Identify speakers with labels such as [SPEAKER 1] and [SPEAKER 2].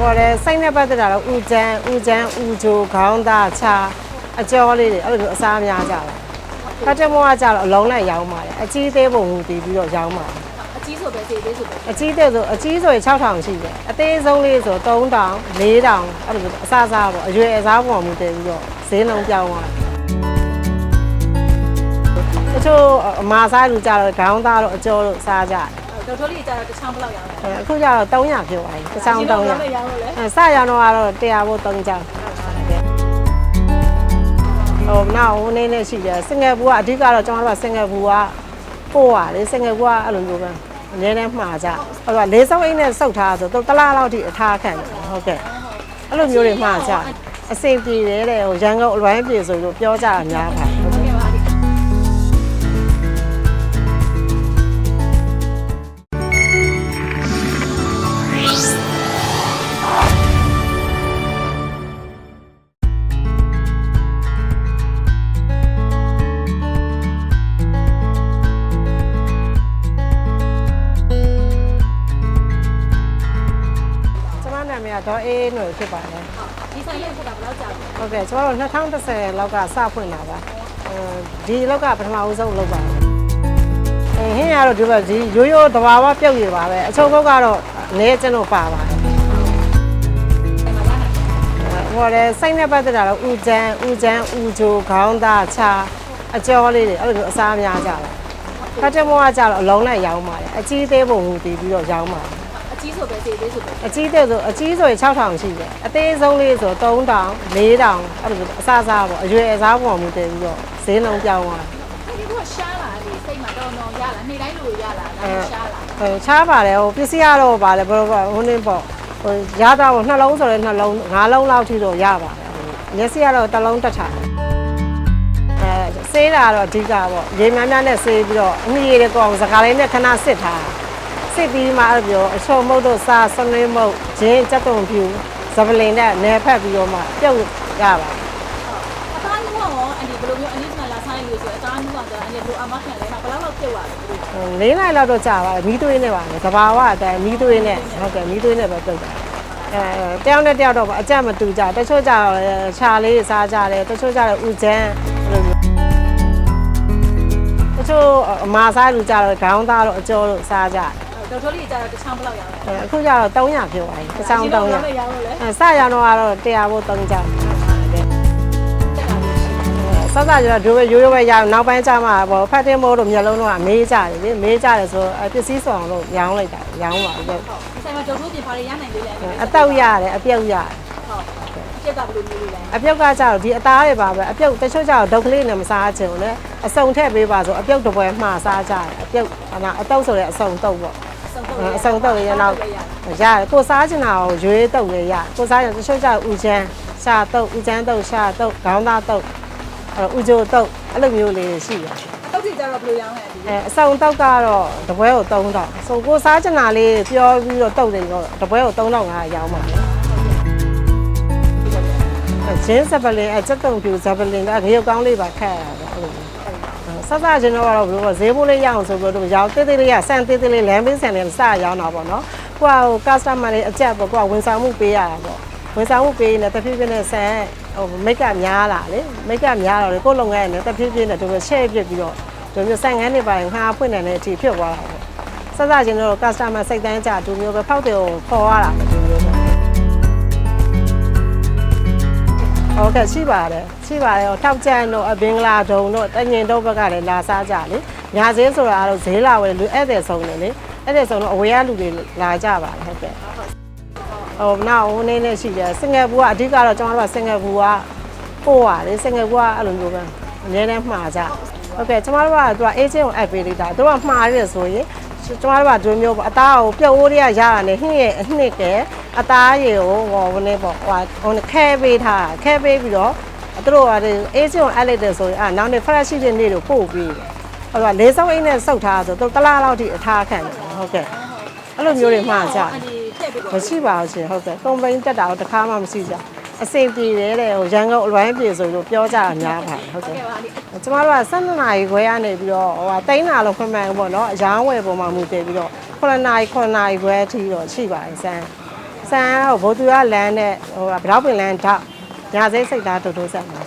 [SPEAKER 1] ဟိုလေစိတ်နဲ့ပတ်သက်တာတော့ဥကျန်းဥကျန်းဥဂျိုခေါင်းသားချာအကျော်လေးတွေအဲ့လိုမျိုးအစားများကြတယ်ဖတ်တမောကကြတော့အလုံးလိုက်ရောင်းပါတယ်အကြီးသေးပုံဟူတည်ပြီးတော့ရောင်းပါတယ်
[SPEAKER 2] အကြီးဆိုပဲသေးသေးဆိုပဲ
[SPEAKER 1] အကြီးတဲ့ဆိုအကြီးဆိုရင်6000ရှိတယ်အသေးဆုံးလေးဆို3000 4000အဲ့လိုမျိုးအစားစားပေါ့အရွယ်အစားပေါ်မူတည်ပြီးတော့ဈေးနှုန်းပြောင်းသွားတယ်တချို့အမာစားလူကြတော့ခေါင်းသားတော့အကျော်လို့စားကြတယ်
[SPEAKER 2] ဒေါက်တာလေးကျတော့တစ်ချောင်းဘယ်လောက်ရောင်းလဲ
[SPEAKER 1] အဲအခုကျတော့300ပြောသွားပြီတစ်ချောင်း300
[SPEAKER 2] ရောင်းလို့လေ
[SPEAKER 1] အဲစရအောင်တော့ကတော့100ဘို့3ချောင်းဟိုနောက်ဟိုနေနေရှိတယ်စင်ကာပူကအဓိကတော့ကျွန်တော်တို့ကစင်ကာပူကပို့ရတယ်စင်ကာပူကအဲ့လိုမျိုးပဲအများနဲ့မှာကြဟိုကလေးစုံအိတ်နဲ့စုပ်ထားဆိုတော့တစ်လားလောက်ထိအထားခံတယ်ဟုတ်ကဲ့အဲ့လိုမျိုးတွေမှာကြအစင်ပြေတယ်တဲ့ဟိုရန်ကုန်အလွိုင်းပြေဆိုလို့ပြောကြတာများပါဟုတ်
[SPEAKER 2] ဟုတ်
[SPEAKER 1] ကဲ့
[SPEAKER 2] ကဲ့ပါ
[SPEAKER 1] ကျွန်မနာမည်ကတော့အေးຫນွေဖြစ်ပါတယ်
[SPEAKER 2] ဒီဆိုင်လေးဆိုတာဘယ်လောက်ကြာလဲ
[SPEAKER 1] ဟုတ်ကဲ့ကျွန်တော်တို့2010လောက်ကစဖွင့်တာပါအဲဒီလောက်ကပထမဦးဆုံးလုပ်ပါတယ်အဲဟင်းရတော့ဒီဘက်ဒီရိုးရိုးတဘာဝပြုတ်ရပါပဲအချုပ်ကုတ်ကတော့လဲကျွန်တော်ပါပါတယ်ဟိုလေစိတ်နဲ့ပတ်သက်တာတော့ဥကျန်းဥကျန်းဥဂျိုခေါင်းသားချာအကျော်လေးတွေအဲ့လိုမျိုးအစားများကြတယ်ဖတ်တမောကကြတော့အလုံးလိုက်ရောင်းပါတယ်အကြီးသေးပုံဟူတည်ပြီးတော့ရောင်းပါတယ်
[SPEAKER 2] အကြီး ဆိုပဲသေးသေးဆိုပဲ
[SPEAKER 1] အကြီးတဲ့ဆိုအကြီးဆိုရင်6000ရှိတယ်အသေးဆုံးလေးဆို3000 4000အဲ့လိုမျိုးအစားစားပေါ့အရွယ်အစားပေါ်မူတည်ပြီးတော့ဈေးနှုန်းပြောင်းသွား
[SPEAKER 2] ဒီကရှားလာလေစိတ်မှာတော့တော့ရလာနေ့တိုင်းလိုရလာဒါရှားလာ
[SPEAKER 1] ဟိုချားပါတယ်ဟိုပစ္စည်းရတော့ပါလေဘယ်လိုဟိုနင်းပေါ့ဟိုရတာပေါ့နှလုံးဆိုရင်နှလုံး၅လုံးလောက်ထိတော့ရပါတယ်မျက်စိကတော့တစ်လုံးတစ်ထားအဲဆေးတာတော့အဓိကပေါ့ရေများများနဲ့ဆေးပြီးတော့အမိရတဲ့ကောင်စကားလေးနဲ့ခဏစစ်ထား စစ်ပြီးမှအဲ့လိုအချုံမုတ်တို့စားစနေမုတ်ဂျင်းစက်တုံဖြူဇပလင်နဲ့နယ်ဖက်ပြီးတော့မှပြုတ်ရပါတယ်
[SPEAKER 2] အသားနူးရောအန်ဒီဘယ်လိုမျိုးအနည်းစလာဆိုင်လို့ဆိုအသားနူးကကြာအန်ဒီလိုအမခံလဲဘယ်လောက်လောက်ပြုတ်ရလဲ
[SPEAKER 1] လေးနိုင်လောက်တော့ကြာပါတယ်မီးသွေးနဲ့ပါလေကဘာဝအတိုင်းမီးသွေးနဲ့ဟုတ်ကဲ့မီးသွေးနဲ့ပဲပြုတ်တာအဲတယောက်နဲ့တယောက်တော့အကြက်မတူကြတချို့ကြတော့ခြာလေးစားကြတယ်တချို့ကြတော့ဥကျန်းအဲ့လိုမျိုးတချို့အမာစားလူကြတော့ခေါင်းသားတော့အကျော်လို့စားကြတယ်
[SPEAKER 2] ဒေါက်တာလေးကျတော့တစ်ချောင်းဘယ်လောက်ရောင်းလဲ
[SPEAKER 1] အဲအခုကျတော့300ပြောသွားပြီတစ်ချောင်း300
[SPEAKER 2] ရောင်းလို့ရောင်းလို့လေ
[SPEAKER 1] အဲစရအောင်တော့100ဘို့3ချောင်း
[SPEAKER 2] တက်လာလို့ရှိရင်
[SPEAKER 1] စစကျတော့ဒိုးပဲရိုးရိုးပဲရအောင်နောက်ပိုင်းကျမှပေါ့ဖတ်တင်မိုးတို့မျက်လုံးတော့မေးကြတယ်လေမေးကြတယ်ဆိုပစ္စည်းဆောင်လို့ရောင်းလိုက်တာရောင်းပါပြီ
[SPEAKER 2] ဟုတ်ဒီဆိုင်မှာဒေါက်တာပြင်ဖားရရနိုင်သေးလဲဟုတ်
[SPEAKER 1] အတောက်ရတယ်အပြုတ်ရတယ်
[SPEAKER 2] အကျက်ကဘယ်လိုမျိုးလဲ
[SPEAKER 1] အပြုတ်ကကြတော့ဒီအသားတွေပါပဲအပြုတ်တချို့ကြတော့ဒုတ်ကလေးနဲ့မစားချင်ဘူးလေအစုံထည့်ပေးပါဆိုအပြုတ်တစ်ပွဲမှားစားကြတယ်အပြုတ်ဟနာအတုတ်ဆိုတဲ့အစုံတုတ်ပေါ့
[SPEAKER 2] အစုံတော့
[SPEAKER 1] အစုံတုတ်ရနောက်ရတယ်ကိုစားချင်တာကိုရွေးတုတ်လေရကိုစားချင်တချို့ကြတော့ဥချမ်းရှာတုတ်ဥချမ်းတုတ်ရှာတုတ်ခေါင်းသားတုတ်အဲ့ဥကြိုတုတ်အဲ့လိုမျိုးလေးရှိတယ်
[SPEAKER 2] တုတ်ကြတော့ဘယ်လိုရောင်းလဲဒီ
[SPEAKER 1] အဲအစုံတုတ်ကတော့တပွဲကို3000ဆိုကိုစားချင်တာလေးပြောပြီးတော့တုတ်တယ်တော့တပွဲကို3500ရောင်းပါမယ်ဂျင်းစပလင်အချက်တုံပြူစပလင်ကငရုတ်ကောင်းလေးပါခက်ရတာအဲ့လို ဆက်စချင်းတော့ဘယ်လိုဈေးဘိုးလေးရအောင်ဆိုပြီးတော့ရောင်းတေးသေးလေးရဆန်တေးသေးလေးလမ်းပေးဆန်လေးစရောင်းတာပေါ့နော်ကိုကဟို customer လေးအချက်ပေါ့ကိုကဝန်ဆောင်မှုပေးရတာပေါ့ဝန်ဆောင်မှုပေးရင်လည်းတဖြည်းဖြည်းနဲ့ဆန်ဟိုမိတ်ကများလာလေမိတ်ကများတော့လေကိုလုပ်ငန်းရနေတဖြည်းဖြည်းနဲ့တို့ share ပြစ်ပြီးတော့တို့မျိုးဆိုင်ငန်းတွေပိုင်းငှားဖွင့်နေတဲ့အထိဖြစ်သွားတာပေါ့ဆက်စချင်းတော့ customer စိတ်တန်းကြဒူမျိုးပဲဖောက်တယ်ကိုခေါ်ရတာဒူမျိုး ဟုတ်ကဲ့ရှိပါတယ်ရှိပါတယ်ဟိုထောက်ကျန်တို့အဘင်္ဂလာဒုံတို့တညင်တို့ဘက်ကလည်းလာစားကြလေညာစင်းဆိုတာကတော့ဈေးလာဝယ်လူဧည့်သည်ဆုံးတယ်လေဧည့်သည်ဆုံးတော့အဝေးကလူတွေလာကြပါတယ်ဟုတ်ကဲ့ဟိုနောက်ဟိုနေနေရှိတယ်စင်ကာပူကအဓိကတော့ကျွန်တော်တို့ကစင်ကာပူကပို့ရတယ်စင်ကာပူကအဲ့လိုမျိုးပဲအများနဲ့မှားကြဟုတ်ကဲ့ကျွန်တော်တို့ကသူကအေဂျင့်ကိုအပ်ပေးလိုက်တာသူကမှားရတယ်ဆိုရင် ကျွန်တော်တို့ကဒီမျိုးပေါ့အသားကိုပြုတ်အိုးတွေကရတာနဲ့ဟင်းရဲ့အနှစ်ကအသားရည်ကိုဟောဘယ်နဲ့ပေါ့ဟိုဟိုခဲပေးထားခဲပေးပြီးတော့သူတို့ကအေဂျင့်ကိုအပ်လိုက်တယ်ဆိုရင်အာနောက်နေ့ fresh ရှိတဲ့နေ့ကိုပို့ပြီးတယ်ဟိုကလေးစောင်းအိတ်နဲ့စုပ်ထားဆိုသူတလားလောက်ထိအထားခံတယ်ဟုတ်ကဲ့အဲ့လိုမျိုးတွေမှားကြ
[SPEAKER 2] အန်ဒီထည့်ပြီးတော့
[SPEAKER 1] မရှိပါဘူးရှင်ဟုတ်ကဲ့ကွန်ပိန်းတက်တာတော့တစ်ခါမှမရှိကြ အစိမ်ပြေတယ်တဲ့ဟိုရန်ကုန်အလွိုင်းပြေဆိုလို့ပြောကြတာများပါတယ်ဟုတ်ကဲ့
[SPEAKER 2] ကဲပါလိ
[SPEAKER 1] ကျမတို့က12နာရီခွဲရနေပြီးတော့ဟိုဟာတိန်းလာလို့ခွင့်မှန်ပေါ့နော်အရောင်းဝယ်ပုံမှာမူတည်ပြီးတော့9နာရီ9နာရီခွဲအထိတော့ရှိပါတယ်စမ်းဆန်ကတော့ဘိုးသူရလမ်းနဲ့ဟိုဗရောက်ပင်လမ်းထောက်ညာစိစိတ်သားတူတူဆက်မှာ